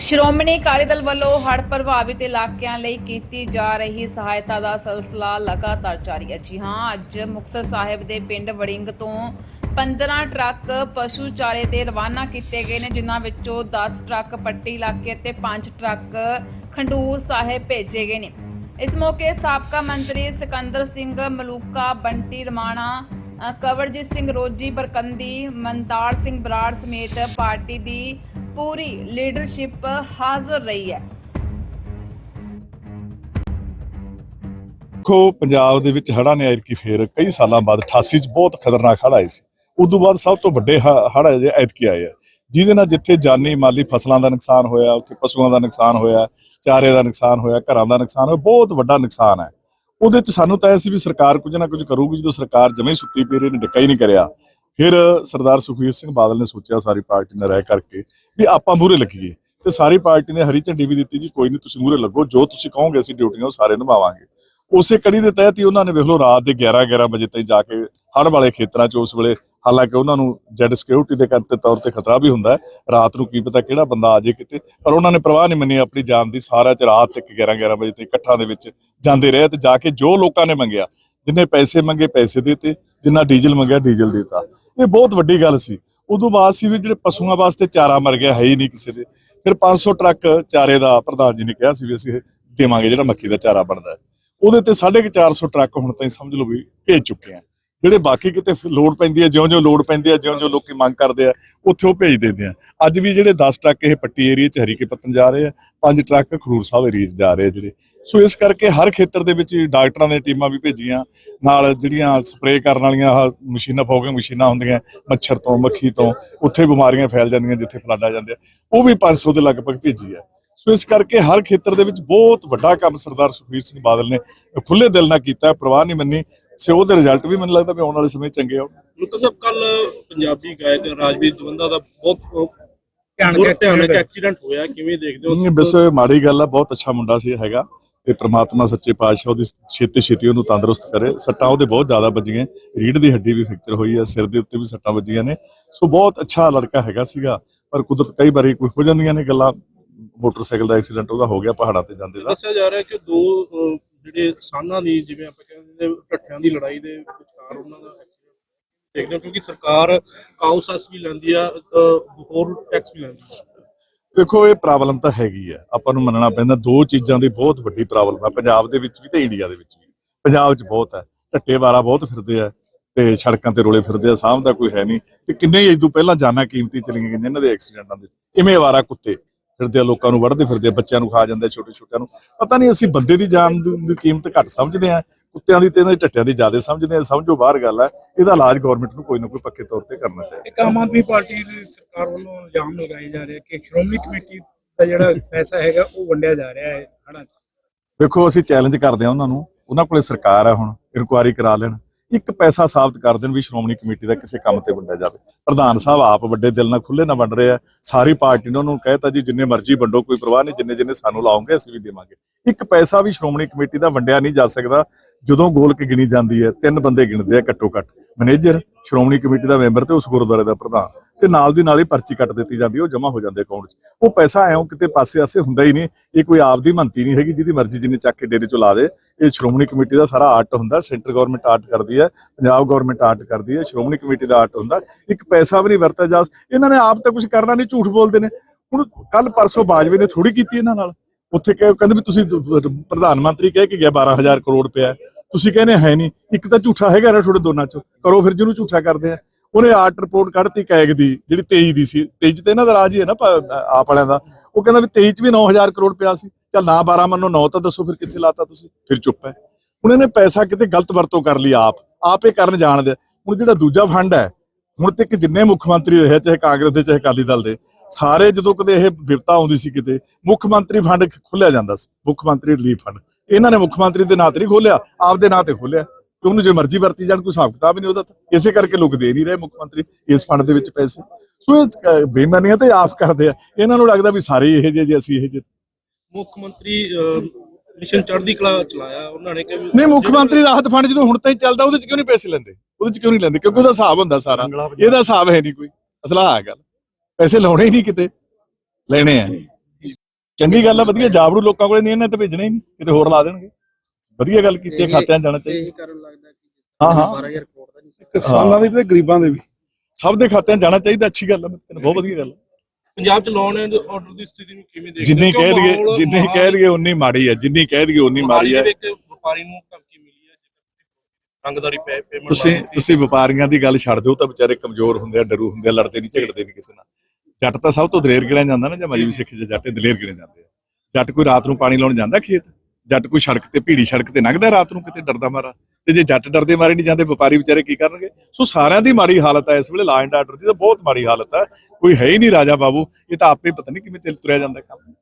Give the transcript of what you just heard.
ਸ਼੍ਰੋਮਣੀ ਅਕਾਲੀ ਦਲ ਵੱਲੋਂ ਹੜ੍ਹ ਪ੍ਰਭਾਵਿਤ ਇਲਾਕਿਆਂ ਲਈ ਕੀਤੀ ਜਾ ਰਹੀ ਸਹਾਇਤਾ ਦਾ ਸਿਲਸਿਲਾ ਲਗਾਤਾਰ ਜਾਰੀ ਹੈ। ਜੀ ਹਾਂ ਅੱਜ ਮੁਕਤਸਰ ਸਾਹਿਬ ਦੇ ਪਿੰਡ ਵੜਿੰਗ ਤੋਂ 15 ਟਰੱਕ ਪਸ਼ੂ ਚਾਰੇ ਦੇ ਰਵਾਨਾ ਕੀਤੇ ਗਏ ਨੇ ਜਿਨ੍ਹਾਂ ਵਿੱਚੋਂ 10 ਟਰੱਕ ਪੱਟੀ ਇਲਾਕੇ ਅਤੇ 5 ਟਰੱਕ ਖੰਡੂਰ ਸਾਹਿਬ ਭੇਜੇ ਗਏ ਨੇ। ਇਸ ਮੌਕੇ ਸਾਬਕਾ ਮੰਤਰੀ ਸਿਕੰਦਰ ਸਿੰਘ ਮਲੂਕਾ ਬੰਟੀ ਰਮਾਣਾ ਅ, ਕਵਰਜੀਤ ਸਿੰਘ ਰੋਜੀ ਬਰਕੰਦੀ ਮਨਤਾਰ ਸਿੰਘ ਬਰਾੜ ਸਮੇਤ ਪਾਰਟੀ ਦੀ ਪੂਰੀ ਲੀਡਰਸ਼ਿਪ ਹਾਜ਼ਰ ਰਹੀ ਹੈ। ਦੇਖੋ, ਪੰਜਾਬ ਦੇ ਵਿੱਚ ਹੜ੍ਹਾਂ ਨੇ ਐਤਕੀ ਫੇਰ ਕਈ ਸਾਲਾਂ ਬਾਅਦ 88 ਚ ਬਹੁਤ ਖਤਰਨਾਕ ਹੜ੍ਹ ਆਏ ਸੀ। ਉਦੋਂ ਬਾਅਦ ਸਭ ਤੋਂ ਵੱਡੇ ਹੜ੍ਹ ਅਜੇ ਐਤਕੀ ਆਏ ਆ। ਜਿਹਦੇ ਨਾਲ ਜਿੱਥੇ ਜਾਨੀ ਮਾਲੀ ਫਸਲਾਂ ਦਾ ਨੁਕਸਾਨ ਹੋਇਆ, ਉੱਥੇ ਪਸ਼ੂਆਂ ਦਾ ਨੁਕਸਾਨ ਹੋਇਆ, ਚਾਰੇ ਦਾ ਨੁਕਸਾਨ ਹੋਇਆ, ਘਰਾਂ ਦਾ ਨੁਕਸਾਨ ਹੋਇਆ, ਬਹੁਤ ਵੱਡਾ ਨੁਕਸਾਨ ਹੈ। ਉਹਦੇ ਚ ਸਾਨੂੰ ਤਾਂ ਇਹ ਸੀ ਵੀ ਸਰਕਾਰ ਕੁਝ ਨਾ ਕੁਝ ਕਰੂਗੀ, ਜਦੋਂ ਸਰਕਾਰ ਜਮੇ ਸੁੱਤੀ ਪਈ ਰਹੀ ਨੇ ਡਿੱਕਾ ਹੀ ਨਹੀਂ ਕਰਿਆ। ਫਿਰ ਸਰਦਾਰ ਸੁਖਬੀਰ ਸਿੰਘ ਬਾਦਲ ਨੇ ਸੋਚਿਆ ਸਾਰੀ ਪਾਰਟੀ ਨੇ ਰਹਿ ਕਰਕੇ ਵੀ ਆਪਾਂ ਮੂਹਰੇ ਲੱਗੀਏ। ਤੇ ਸਾਰੀ ਪਾਰਟੀ ਨੇ ਹਰੀ ਝੰਡੀ ਵੀ ਦਿੱਤੀ ਜੀ, ਕੋਈ ਨਹੀਂ, ਤੁਸੀਂ ਮੂਹਰੇ ਲੱਗੋ, ਜੋ ਤੁਸੀਂ ਕਹੋਗੇ ਅਸੀਂ ਡਿਊਟੀਆਂ ਉਹ ਸਾਰੇ ਨਿਭਾਵਾਂਗੇ। ਉਸੇ ਕੜੀ ਦੇ ਤਹਿਤ ਹੀ ਉਹਨਾਂ ਨੇ ਵੇਖ ਲਓ ਰਾਤ ਦੇ 11 11 ਵਜੇ ਤਾਈਂ ਜਾ ਕੇ ਹੜ੍ਹ ਵਾਲੇ ਖੇਤਰਾਂ 'ਚ ਉਸ ਵੇਲੇ ਹਾਲਾਂਕਿ ਉਹਨਾਂ ਨੂੰ ਜੈਡ ਸਿਕਿਉਰਿਟੀ ਦੇ ਕਰਤੇ ਤੌਰ ਤੇ ਖਤਰਾ ਵੀ ਹੁੰਦਾ ਰਾਤ ਨੂੰ ਕੀ ਪਤਾ ਕਿਹੜਾ ਬੰਦਾ ਆ ਜੇ ਕਿਤੇ, ਪਰ ਉਹਨਾਂ ਨੇ ਪ੍ਰਵਾਹ ਨਹੀਂ ਮੰਨੀ ਆਪਣੀ ਜਾਨ ਦੀ। ਸਾਰਾ ਚ ਰਾਤ ਤੱਕ 11 11 ਵਜੇ ਤੱਕ ਇਕੱਠਾਂ ਦੇ ਵਿੱਚ ਜਾਂਦੇ ਰਹੇ ਤੇ ਜਾ ਕੇ ਜੋ ਲੋਕਾਂ ਨੇ ਮੰਗਿਆ ਜਿੰਨੇ ਪੈਸੇ ਮੰਗੇ ਪੈਸੇ ਦਿੱਤੇ, ਜਿੰਨਾ ਡੀਜ਼ਲ ਮੰਗਿਆ ਡੀਜ਼ਲ ਦਿੱਤਾ। ਇਹ ਬਹੁਤ ਵੱਡੀ ਗੱਲ ਸੀ। ਉਦੋਂ ਬਾਅਦ ਸੀ ਵੀ ਜਿਹੜੇ ਪਸ਼ੂਆਂ ਵਾਸਤੇ ਚਾਰਾ ਮਰ ਗਿਆ, ਹੈ ਹੀ ਨਹੀਂ ਕਿਸੇ ਦੇ। ਫਿਰ 500 ਟਰੱਕ ਚਾਰੇ ਦਾ ਪ੍ਰਧਾਨ ਜੀ ਨੇ ਕਿਹਾ ਸੀ ਵੀ ਅਸੀਂ ਦੇਵਾਂਗੇ ਜਿਹੜਾ ਮੱਕੀ ਦਾ ਚਾਰਾ ਬਣਦਾ ਉਹਦੇ ਤੇ 450 ਟਰੱਕ ਹੁਣ ਤਾਈਂ ਸਮਝ ਲਓ ਵੀ ਭੇਜ ਚੁੱਕੇ ਆ। ਜਿਹੜੇ ਬਾਕੀ ਕਿਤੇ ਫਿਰ ਲੋਡ ਪੈਂਦੀ ਹੈ, ਜਿਉਂ-ਜਿਉਂ ਲੋਡ ਪੈਂਦੀ ਹੈ, ਜਿਉਂ-ਜਿਉਂ ਲੋਕੀ ਮੰਗ ਕਰਦੇ ਆ, ਉੱਥੇ ਉਹ ਭੇਜ ਦਿੰਦੇ ਆ। ਅੱਜ ਵੀ ਜਿਹੜੇ 10 ਟਰੱਕ ਇਹ ਪੱਟੀ ਏਰੀਆ ਚ ਹਰੀਕੇ ਪੱਤਨ ਜਾ ਰਹੇ ਆ, ਪੰਜ ਟਰੱਕ ਖਰੂਰ ਸਾਹਿਬ ਏਰੀਆ ਚ ਜਾ ਰਹੇ ਆ ਜਿਹੜੇ। ਸੋ ਇਸ ਕਰਕੇ ਹਰ ਖੇਤਰ ਦੇ ਵਿੱਚ ਡਾਕਟਰਾਂ ਦੀਆਂ ਟੀਮਾਂ ਵੀ ਭੇਜੀਆਂ, ਨਾਲ ਜਿਹੜੀਆਂ ਸਪਰੇਅ ਕਰਨ ਵਾਲੀਆਂ ਮਸ਼ੀਨਾਂ, ਫੋਗਿੰਗ ਮਸ਼ੀਨਾਂ ਹੁੰਦੀਆਂ, ਮੱਛਰ ਤੋਂ, ਮੱਖੀ ਤੋਂ, ਉੱਥੇ ਬਿਮਾਰੀਆਂ ਫੈਲ ਜਾਂਦੀਆਂ ਜਿੱਥੇ ਫਲਾਡਾ ਆ ਜਾਂਦੇ ਆ, ਉਹ ਵੀ 500 ਦੇ ਲਗਭਗ ਭੇਜੀ ਆ। ਸੋ ਇਸ ਕਰਕੇ ਹਰ ਖੇਤਰ ਦੇ ਵਿੱਚ ਬਹੁਤ ਵੱਡਾ ਕੰਮ ਸਰਦਾਰ ਸੁਖਬੀਰ ਸਿੰਘ ਬਾਦਲ ਨੇ ਖੁੱਲੇ ਦਿਲ ਨਾਲ ਕੀਤਾ, ਪ੍ਰਵਾਹ ਨਹੀਂ ਮੰਨੀ ਸੇ ਉਹਦੇ ਰਿਜ਼ਲਟ ਵੀ ਮੈਨੂੰ ਲੱਗਦਾ ਵੀ ਆਉਣ ਵਾਲੇ ਸਮੇਂ ਚੰਗੇ ਆਉਣ। ਮੁਕਤਸਰ ਸਾਹਿਬ ਕੱਲ ਪੰਜਾਬੀ ਗਾਇਕ ਰਾਜਵੀਰ ਦਵੰਦਾ ਦਾ ਬਹੁਤ ਭਿਆਨਕ ਐਕਸੀਡੈਂਟ ਹੋਇਆ। ਕਿਵੇਂ ਦੇਖਦੇ ਹੋ? ਨਹੀਂ ਬਸ ਮਾੜੀ ਗੱਲ ਆ ਬਹੁਤ ਅੱਛਾ ਮੁੰਡਾ ਸੀ ਹੈਗਾ। ਤੇ ਪ੍ਰਮਾਤਮਾ ਸੱਚੇ ਪਾਤਸ਼ਾਹ ਉਹਦੀ ਛੇਤੀ ਛੇਤੀ ਉਹਨੂੰ ਤੰਦਰੁਸਤ ਕਰੇ। ਸੱਟਾਂ ਉਹਦੇ ਬਹੁਤ ਜ਼ਿਆਦਾ ਵੱਜੀਆਂ। ਰੀੜ ਦੀ ਹੱਡੀ ਵੀ ਫ੍ਰੈਕਚਰ ਹੋਈ ਆ ਸਿਰ ਦੇ ਉੱਤੇ ਵੀ ਸੱਟਾਂ ਵੱਜੀਆਂ ਨੇ। ਸੋ ਬਹੁਤ ਅੱਛਾ ਲੜਕਾ ਹੈਗਾ ਸੀਗਾ। ਪਰ ਕੁਦਰਤ ਕਈ ਵਾਰੀ ਕੋਈ ਹੋ ਜਾਂਦੀਆਂ ਨੇ ਗੱਲਾਂ। ਮੋਟਰਸਾਈਕਲ ਦਾ ਐਕਸੀਡੈਂਟ ਉਹਦਾ ਹੋ ਗਿਆ ਪਹਾੜਾਂ ਤੇ ਜਾਂਦੇ ਦਾ। ਦੱਸਿਆ ਜਾ ਰਿਹਾ ਕਿ ਦੋ ਜਿਹੜੇ ਸਾਨਾਂ ਦੀ, ਜਿਵੇਂ ਆਪਾਂ ਕਹਿੰਦੇ ਨੇ ਢੱਠਿਆਂ ਦੀ ਲੜਾਈ ਦੇ ਵਿਚਕਾਰ ਉਹਨਾਂ ਦਾ ਦੇਖਦੇ ਕਿਉਂਕਿ ਸਰਕਾਰ ਕਾਉਸਸ ਵੀ ਲੈਂਦੀ ਆ ਹੋਰ ਟੈਕਸ ਵੀ ਲੈਂਦੀ ਆ। ਦੇਖੋ, ਇਹ ਪ੍ਰੋਬਲਮ ਤਾਂ ਹੈਗੀ ਆ। ਆਪਾਂ ਨੂੰ ਮੰਨਣਾ ਪੈਂਦਾ, ਦੋ ਚੀਜ਼ਾਂ ਦੀ ਬਹੁਤ ਵੱਡੀ ਪ੍ਰੋਬਲਮ ਆ, ਪੰਜਾਬ ਦੇ ਵਿੱਚ ਵੀ ਤੇ ਇੰਡੀਆ ਦੇ ਵਿੱਚ ਵੀ। ਪੰਜਾਬ 'ਚ ਬਹੁਤ ਹੈ ਢੱਟੇ ਵਾਰਾ ਬਹੁਤ ਫਿਰਦੇ ਆ ਤੇ ਸੜਕਾਂ ਤੇ ਰੋਲੇ ਫਿਰਦੇ ਆ ਸਾਹਮ ਦਾ ਕੋਈ ਹੈ ਨਹੀਂ। ਤੇ ਕਿੰਨੇ ਹੀ ਇਦੋਂ ਪਹਿਲਾਂ ਜਾਨਾਂ ਕੀਮਤੀ ਚਲੀਆਂ ਗਈਆਂ ਇਹਨਾਂ ਦੇ ਐਕਸੀਡੈਂਟਾਂ ਦੇ ਇਵੇਂ ਵਾਰਾ ਕੁੱਤੇ। ਫਿਰਦੇ ਆ ਲੋਕਾਂ ਨੂੰ ਵੜਦੇ ਫਿਰਦੇ ਆ ਬੱਚਿਆਂ ਨੂੰ ਖਾ ਜਾਂਦੇ ਆ ਛੋਟੇ ਛੋਟਿਆਂ ਨੂੰ। ਪਤਾ ਨਹੀਂ ਅਸੀਂ ਬੰਦੇ ਦੀ ਜਾਨ ਦੀ ਕੀਮਤ ਘੱਟ ਸਮਝਦੇ ਆ ਕੁੱਤਿਆਂ ਦੀ ਤੇ ਇਹਨਾਂ ਦੀ ਢੱਟਿਆਂ ਦੀ ਜ਼ਿਆਦਾ ਸਮਝਦੇ ਆ ਸਮਝੋ ਬਾਹਰ ਗੱਲ ਹੈ ਇਹਦਾ ਇਲਾਜ ਗਵਰਨਮੈਂਟ ਨੂੰ ਕੋਈ ਨਾ ਕੋਈ ਪੱਕੇ ਤੌਰ ਤੇ ਕਰਨਾ ਚਾਹੀਦਾ। ਇੱਕ ਆਮ ਆਦਮੀ ਪਾਰਟੀ ਦੀ ਸਰਕਾਰ ਵੱਲੋਂ ਇਲਜ਼ਾਮ ਲਗਾਏ ਜਾ ਰਹੇ ਕਿ ਸ਼੍ਰੋਮਣੀ ਕਮੇਟੀ ਦਾ ਜਿਹੜਾ ਪੈਸਾ ਹੈਗਾ ਉਹ ਵੰਡਿਆ ਜਾ ਰਿਹਾ ਹੈ ਹਨਾ ਵੇਖੋ ਅਸੀਂ ਚੈਲੰਜ ਕਰਦੇ ਹਾਂ ਉਹਨਾਂ ਨੂੰ ਉਹਨਾਂ ਕੋਲੇ ਸਰਕਾਰ ਹੈ ਹੁਣ ਇਨਕੁਆਇਰੀ ਕਰਾ ਲੈਣ। ਇੱਕ ਪੈਸਾ ਸਾਬਤ ਕਰ ਦੇਣ ਵੀ ਸ਼੍ਰੋਮਣੀ ਕਮੇਟੀ ਦਾ ਕਿਸੇ ਕੰਮ ਤੇ ਵੰਡਿਆ ਜਾਵੇ। ਪ੍ਰਧਾਨ ਸਾਹਿਬ ਆਪ ਵੱਡੇ ਦਿਲ ਨਾਲ ਖੁੱਲੇ ਨਾਲ ਵੰਡ ਰਹੇ ਆ। ਸਾਰੀ ਪਾਰਟੀ ਨੇ ਉਹਨੂੰ ਕਹਿਤਾ ਜੀ, ਜਿੰਨੇ ਮਰਜ਼ੀ ਵੰਡੋ, ਕੋਈ ਪਰਵਾਹ ਨਹੀਂ, ਜਿੰਨੇ ਜਿੰਨੇ ਸਾਨੂੰ ਲਾਉਂਗੇ ਅਸੀਂ ਵੀ ਦੇਵਾਂਗੇ। ਇੱਕ ਪੈਸਾ ਵੀ ਸ਼੍ਰੋਮਣੀ ਕਮੇਟੀ ਦਾ ਵੰਡਿਆ ਨਹੀਂ ਜਾ ਸਕਦਾ। ਜਦੋਂ ਗੋਲਕ ਗਿਣੀ ਜਾਂਦੀ ਹੈ, ਤਿੰਨ ਬੰਦੇ ਗਿਣਦੇ ਆ ਘੱਟੋ ਘੱਟ। ਮੈਨੇਜਰ ਸ਼੍ਰੋਮਣੀ ਕਮੇਟੀ ਦਾ ਮੈਂਬਰ ਤੇ ਉਸ ਗੁਰਦੁਆਰੇ ਦਾ ਪ੍ਰਧਾਨ ਤੇ ਨਾਲ ਦੀ ਨਾਲ ਹੀ ਪਰਚੀ ਕੱਟ ਦਿੱਤੀ ਜਾਂਦੀ ਹੈ, ਉਹ ਜਮ੍ਹਾਂ ਹੋ ਜਾਂਦੇ ਅਕਾਊਂਟ 'ਚ। ਉਹ ਪੈਸਾ ਐਂ ਕਿਤੇ ਪਾਸੇ ਆਸੇ ਹੁੰਦਾ ਹੀ ਨਹੀਂ ਇਹ ਕੋਈ ਆਪਦੀ ਮੰਤੀ ਨਹੀਂ ਹੈਗੀ ਜਿਹਦੀ ਮਰਜ਼ੀ ਜਿੰਨੇ ਚੱਕ ਕੇ ਡੇਰੇ 'ਚ ਲਾ ਦੇ। ਇਹ ਸ਼੍ਰੋਮਣੀ ਕਮੇਟੀ ਦਾ ਸਾਰਾ ਆਰਟ ਹੁੰਦਾ ਸੈਂਟਰ ਗਵਰਨਮੈਂਟ ਆਰਟ ਕਰਦੀ ਹੈ ਪੰਜਾਬ ਗਵਰਨਮੈਂਟ ਆਰਟ ਕਰਦੀ ਹੈ ਸ਼੍ਰੋਮਣੀ ਕਮੇਟੀ ਦਾ ਆਰਟ ਹੁੰਦਾ। ਇੱਕ ਪੈਸਾ ਵੀ ਨਹੀਂ ਵਰਤਿਆ ਜਾ ਇਹਨਾਂ ਨੇ ਆਪ ਤਾਂ ਕੁਝ ਕਰਨਾ ਨਹੀਂ ਝੂਠ ਬੋਲਦੇ ਨੇ। ਹੁਣ ਕੱਲ ਪਰਸੋਂ ਬਾਜਵੇ ਨੇ ਥੋੜੀ ਕੀਤੀ ਇਹਨਾਂ ਨਾਲ। ਉੱਥੇ ਕਹੇ ਕਹਿੰਦੇ ਵੀ ਤੁਸੀਂ ਪ੍ਰਧਾਨ ਮੰਤਰੀ ਕਹਿ ਕੇ ਗਿਆ 12000 ਕਰੋੜ ਰੁਪਇਆ। ਤੁਸੀਂ ਕਹਿੰਦੇ ਹੈ ਨਹੀਂ, ਇੱਕ ਤਾਂ ਝੂਠਾ ਹੈਗਾ ਨਾ ਤੁਹਾਡੇ ਦੋਨਾਂ ਚੋਂ। ਕਰੋ ਫਿਰ ਜਿਹਨੂੰ ਝੂਠਾ ਕਰਦੇ ਆ। ਉਹਨੇ ਆਰਟ ਰਿਪੋਰਟ ਕੱਢਤੀ ਕੈਗ ਦੀ, ਜਿਹੜੀ 23 ਦੀ ਸੀ। 23 ਚ ਤੇ ਇਹਨਾਂ ਦਾ ਰਾਜ ਹੀ ਹੈ ਨਾ ਆਪ ਵਾਲਿਆਂ ਦਾ। ਉਹ ਕਹਿੰਦਾ ਵੀ 23 ਚ ਵੀ 9000 ਕਰੋੜ ਪਿਆ ਸੀ। ਚੱਲ ਨਾ 12 ਮੰਨੋ 9 ਤਾਂ ਦੱਸੋ ਫਿਰ ਕਿੱਥੇ ਲਾਤਾ ਤੁਸੀਂ? ਫਿਰ ਚੁੱਪ ਹੈ। ਹੁਣ ਇਹਨੇ ਪੈਸਾ ਕਿਤੇ ਗਲਤ ਵਰਤੋਂ ਕਰ ਲਈ ਆਪ। ਆਪ ਇਹ ਕਰਨ ਜਾਣਦੇ ਆ। ਹੁਣ ਜਿਹੜਾ ਦੂਜਾ ਫੰਡ ਹੈ, ਹੁਣ ਤੱਕ ਜਿੰਨੇ ਮੁੱਖ ਮੰਤਰੀ ਰਹੇ ਚਾਹੇ ਕਾਂਗਰਸ ਦੇ, ਚਾਹੇ ਅਕਾਲੀ ਦਲ ਦੇ ਸਾਰੇ ਜਦੋਂ ਕਦੇ ਇਹ ਵਿਪਤਾ ਆਉਂਦੀ ਸੀ ਕਿਤੇ ਮੁੱਖ ਮੰਤਰੀ ਫੰਡ ਖੁੱਲਿਆ ਜਾਂਦਾ ਸੀ ਮੁੱਖ ਮੰਤਰੀ ਰਿਲੀਫ ਫੰਡ ਇਹਨਾਂ ਨੇ ਮੁੱਖ ਮੰਤਰੀ ਦੇ ਨਾਂ ਤੇ ਨਹੀਂ ਖੋਲਿਆ ਆਪਦੇ ਨਾਂ ਤੇ ਖੋਲਿਆ ਤੇ ਉਹਨੂੰ ਜੇ ਮਰਜ਼ੀ ਵਰਤੀ ਜਾਣ ਕੋਈ ਹਿਸਾਬ ਕਿਤਾਬ ਨਹੀਂ ਉਹਦਾ ਤਾਂ। ਇਸੇ ਕਰਕੇ ਲੋਕ ਦੇ ਨਹੀਂ ਰਹੇ ਮੁੱਖ ਮੰਤਰੀ ਇਸ ਫੰਡ ਦੇ ਵਿੱਚ ਪੈਸੇ। ਸੋ ਇਹ ਕ- ਬੇਈਮਾਨੀਆਂ ਤੇ ਆਪ ਕਰਦੇ ਆ। ਇਹਨਾਂ ਨੂੰ ਲੱਗਦਾ ਵੀ ਸਾਰੇ ਇਹੋ ਜਿਹੇ ਜੇ ਅਸੀਂ ਇਹੋ ਜਿਹੇ। ਮੁੱਖ ਮੰਤਰੀ ਮਿਸ਼ਨ ਚੜ੍ਹਦੀ ਕਲਾ ਚਲਾਇਆ ਉਹਨਾਂ ਨੇ ਕਿ ਨਹੀਂ ਮੁੱਖ ਮੰਤਰੀ ਰਾਹਤ ਫੰਡ ਜਦੋਂ ਹੁਣ ਤਾਈਂ ਚੱਲਦਾ ਉਹਦੇ ਚ ਕਿਉਂ ਨਹੀਂ ਪੈਸੇ ਲੈਂਦੇ? ਉਹਦੇ ਚ ਕਿਉਂ ਨਹੀਂ ਲੈਂਦੇ? ਕਿਉਂਕਿ ਉਹਦਾ ਹਿਸਾਬ ਹੁੰਦਾ ਸਾਰਾ। ਇਹਦਾ ਹਿਸਾਬ ਹੈ ਨਹੀਂ ਕੋਈ। ਅਸਲਾ ਹੈ ਗੱਲ। ਪੈਸੇ ਲਾਉਣੇ ਹੀ ਨਹੀਂ ਕਿਤੇ ਲੈਣੇ ਆ। ਚੰਗੀ ਗੱਲ ਆ ਵਧੀਆ ਜਾਬੜੂ ਲੋਕਾਂ ਕੋਲੇ ਨਹੀਂ ਇਹਨੇ ਤੇ ਭੇਜਣਾ ਹੀ ਨਹੀਂ ਕਿਤੇ ਹੋਰ ਲਾ ਦੇਣਗੇ। ਵਧੀਆ ਗੱਲ ਕੀਤੀ ਹੈ, ਖਾਤਿਆਂ 'ਚ ਜਾਣਾ ਚਾਹੀਦਾ। ਇਹੀ ਕਾਰਨ ਲੱਗਦਾ ਕਿ ਹਾਂ, ਹਾਂ। 12000 ਕਰੋੜ ਦਾ ਨਹੀਂ ਕਿਸਾਨਾਂ ਦੀ ਵੀ ਤੇ ਗਰੀਬਾਂ ਦੇ ਵੀ। ਸਭ ਦੇ ਖਾਤਿਆਂ 'ਚ ਜਾਣਾ ਚਾਹੀਦਾ ਅੱਛੀ ਗੱਲ ਆ ਮੈਂ ਕਹਿੰਦਾ ਬਹੁਤ ਵਧੀਆ ਗੱਲ ਆ। ਪੰਜਾਬ ਚ ਲਾਉਣ ਐਂਡ ਆਰਡਰ ਦੀ ਸਥਿਤੀ ਨੂੰ ਕਿਵੇਂ ਦੇਖਦੇ ਜਿੰਨੀ ਕਹਿ ਦਈਏ ਜਿੰਨੀ ਕਹਿ ਦਈਏ ਉਨੀ ਮਾੜੀ ਹੈ ਜਿੰਨੀ ਕਹਿ ਦਈਏ ਉਨੀ ਮਾੜੀ ਹੈ ਵਪਾਰੀ ਨੂੰ ਧਮਕੀ ਮਿਲੀ ਹੈ ਜੇਕਰ ਰੰਗਦਾਰੀ ਪੇਮੈਂਟ ਤੁਸੀਂ ਤੁਸੀਂ ਵਪਾਰੀਆਂ ਦੀ ਗੱਲ ਛੱਡ ਦਿਓ ਤਾਂ ਵਿਚਾਰੇ ਕਮਜ਼ੋਰ ਹੁੰਦੇ ਆ ਡਰੂ ਹੁੰਦੇ ਆ ਲੜਦੇ ਨਹੀਂ ਝਗੜਦੇ ਨਹੀਂ ਕਿਸੇ ਨਾਲ। ਜੱਟ ਤਾਂ ਸਭ ਤੋਂ ਦਲੇਰ ਗਿਣਿਆ ਜਾਂਦਾ ਨਾ ਜਾਂ ਮਜਬੀ ਸਿੱਖ ਜਾਂ ਜੱਟ ਦਲੇਰ ਗਿਣੇ ਜਾਂਦੇ ਆ? ਜੱਟ ਕੋਈ ਰਾਤ ਨੂੰ ਪਾਣੀ ਲਾਉਣ ਜਾਂਦਾ ਖੇਤ? ਜੱਟ ਕੋਈ ਸੜਕ ਤੇ ਭੀੜੀ ਸੜਕ ਤੇ ਲੰਘਦਾ ਰਾਤ ਨੂੰ ਕਿਤੇ ਡਰਦਾ ਮਾਰਾ? ਤੇ ਜੇ ਜੱਟ ਡਰਦੇ ਮਾਰੇ ਨਹੀਂ ਜਾਂਦੇ ਵਪਾਰੀ ਵਿਚਾਰੇ ਕੀ ਕਰਨਗੇ? ਸੋ ਸਾਰਿਆਂ ਦੀ ਮਾੜੀ ਹਾਲਤ ਹੈ ਇਸ ਵੇਲੇ ਲਾ ਐਂਡ ਆਰਡਰ ਦੀ ਤਾਂ ਬਹੁਤ ਮਾੜੀ ਹਾਲਤ ਹੈ ਕੋਈ ਹੈ ਹੀ ਨਹੀਂ ਰਾਜਾ ਬਾਬੂ ਇਹ ਤਾਂ ਆਪੇ ਪਤਾ ਨਹੀਂ ਕਿਵੇਂ ਚੱਲ ਤੁਰਿਆ ਜਾਂਦਾ ਕੰਮ।